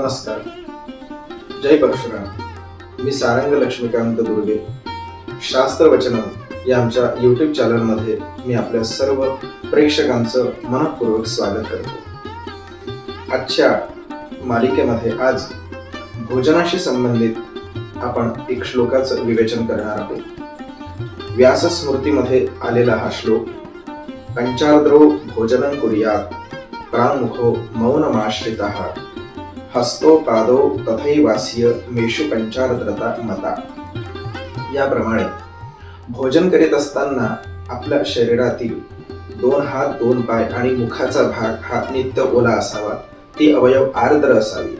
नमस्कार. जय परशुराम. मी सारंग लक्ष्मीकांत दुर्गे. शास्त्रवचनम या आमच्या यूट्यूब चॅनलमध्ये मी आपल्या सर्व प्रेक्षकांचं मनपूर्वक स्वागत करतो. आजच्या मालिकेमध्ये आज भोजनाशी संबंधित आपण एक श्लोकाचं विवेचन करणार आहोत. व्यास स्मृतीमध्ये आलेला हा श्लोक पंचार्द्रो भोजनं कुर्यात प्रामुखो मौनमाश्रितः. हस्तो पादो तथैवास्य मेषु पंचारद्रता मता. याप्रमाणे भोजन करीत असताना आपल्या शरीरातील दोन हात दोन पाय आणि मुखाचा भाग हा नित्य ओला असावा. ती अवयव आर्द्र असावी.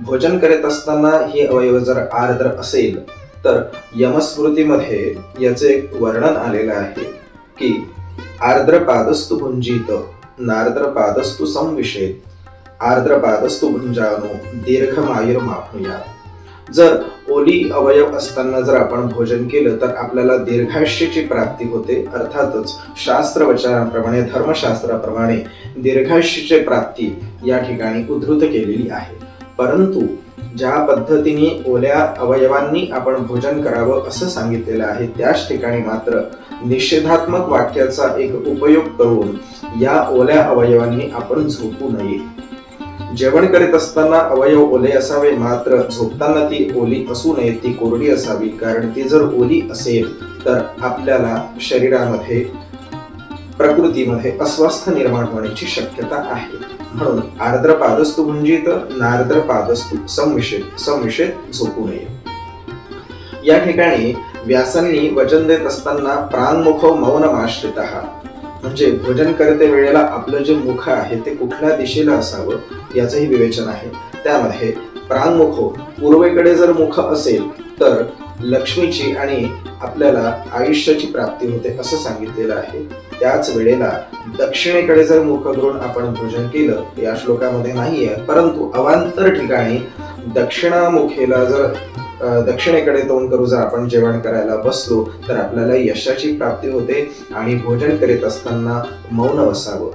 भोजन करीत असताना ही अवयव जर आर्द्र असेल तर यमस्मृतीमध्ये याचे एक वर्णन आलेलं आहे की आर्द्र पादस्तु भुंजित नार्द्र पादस्तु संविषेत. आर्द्रपादस्तु भुंजानो दीर्घमायुर्मापनुया जर ओली अवयव असताना जर आपण भोजन केलं तर आपल्याला दीर्घायुष्याची प्राप्ती होते. अर्थातच शास्त्र वचनाप्रमाणे धर्मशास्त्राप्रमाणे दीर्घायुष्याची प्राप्ती या ठिकाणी उद्धृत केलेली आहे. परंतु ज्या पद्धतीने ओल्या अवयवांनी आपण भोजन करावं असं सांगितलेलं आहे त्याच ठिकाणी मात्र निषेधात्मक वाक्याचा एक उपयोग करून या ओल्या अवयवांनी आपण झोपू नये. जेवण करीत असताना अवयव ओले असावे मात्र झोपताना ती ओली असू नये ती कोरडी असावी. कारण ती जर ओली असेल तर आपल्याला शरीरामध्ये प्रकृतीमध्ये अस्वस्थ निर्माण होण्याची शक्यता आहे. म्हणून आर्द्र पादस्तु भुंजित नार्द्र पादस्तु संविषेत संविषेत झोपू नये. या ठिकाणी व्यासांनी वचन देत असताना प्राणमुख मौनमाश्रित म्हणजे भोजन करते वेळेला आपलं जे मुख आहे ते कुठल्या दिशेला असावं याचंही विवेचन आहे. त्यामध्ये प्राणमुख हो. पूर्वेकडे जर मुख असेल तर लक्ष्मीची आणि आपल्याला आयुष्याची प्राप्ती होते असं सांगितलेलं आहे. त्याच वेळेला दक्षिणेकडे जर मुख करून आपण भोजन केलं या श्लोकामध्ये नाहीये परंतु अवांतर ठिकाणी दक्षिणामुखेला जर दक्षिणेकडे तोंड करू जर आपण जेवण करायला बसलो तर आपल्याला यशाची प्राप्ती होते आणि भोजन करीत असताना मौन असावं.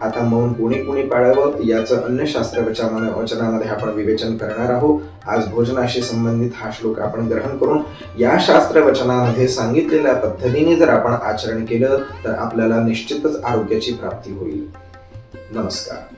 आता मौन कोणी कोणी पाळावं याचं अन्य शास्त्र वचनामध्ये आपण विवेचन करणार आहोत. आज भोजनाशी संबंधित हा श्लोक आपण ग्रहण करून या शास्त्र वचनामध्ये सांगितलेल्या पद्धतीने जर आपण आचरण केलं तर आपल्याला निश्चितच आरोग्याची प्राप्ती होईल. नमस्कार.